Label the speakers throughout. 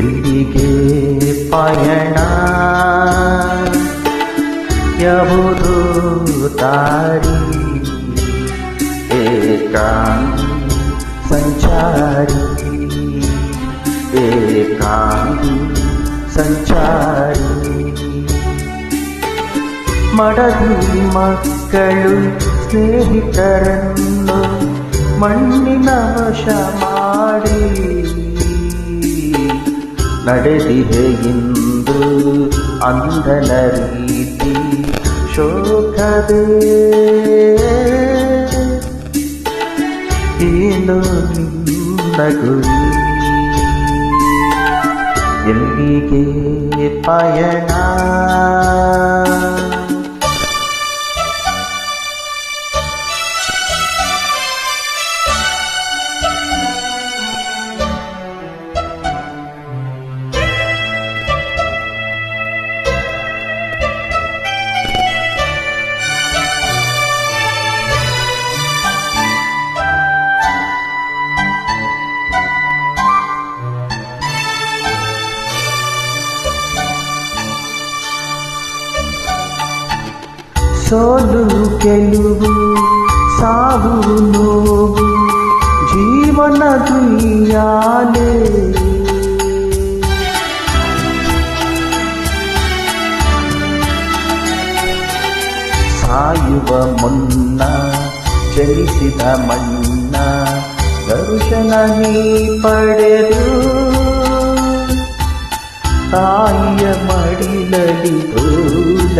Speaker 1: ಎಲ್ಲಿಗೆ ಪಯಣ ಯಾವುದು ದಾರಿ ಏಕಾಂಗಿ ಸಂಚಾರಿ ಏಕಾಂಗಿ ಸಂಚಾರಿ ಮಡದಿ ಮಕ್ಕಳು ಸ್ನೇಹಿತರನ್ನು ಮಣ್ಣಿನ ವಶ ಮಾಡಿ ನಡೆದಿದೆ ಇಂದು ಅಂಧನ ರೀತಿ ಶೋಕವೇ ಏನು ನಿನ್ನ ಗುರಿ ಎಲ್ಲಿಗೆ ಪಯಣ ಸೋಲು ಗೆಲುವು ಸಾವು ನೋವು ಜೀವನ ದುಯ್ಯಾಲೆ ಸಾಯುವ ಮುನ್ನ ಚಲಿಸಿದ ಮಣ್ಣ ದರ್ಶನ ನೀ ಪಡೆದು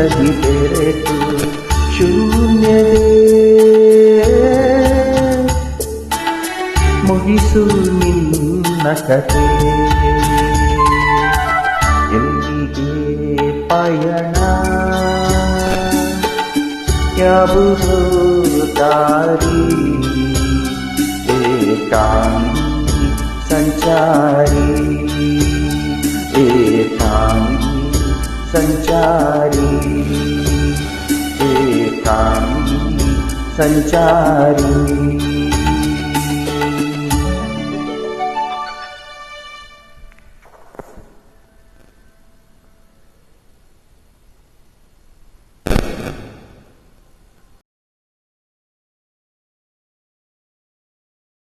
Speaker 1: ತೋಲಲಿ ಬೆರೆತು ಶೂನ್ಯವೇ ಮುಗಿಸು ನಿನ್ನ ಕತೆ ಎಲ್ಲಿಗೆ ಪಯಣ ಯಾವುದೋ ದಾರಿ ಏಕಾಂಗಿ ಸಂಚಾರಿ સંચારી એકાંગી સંચારી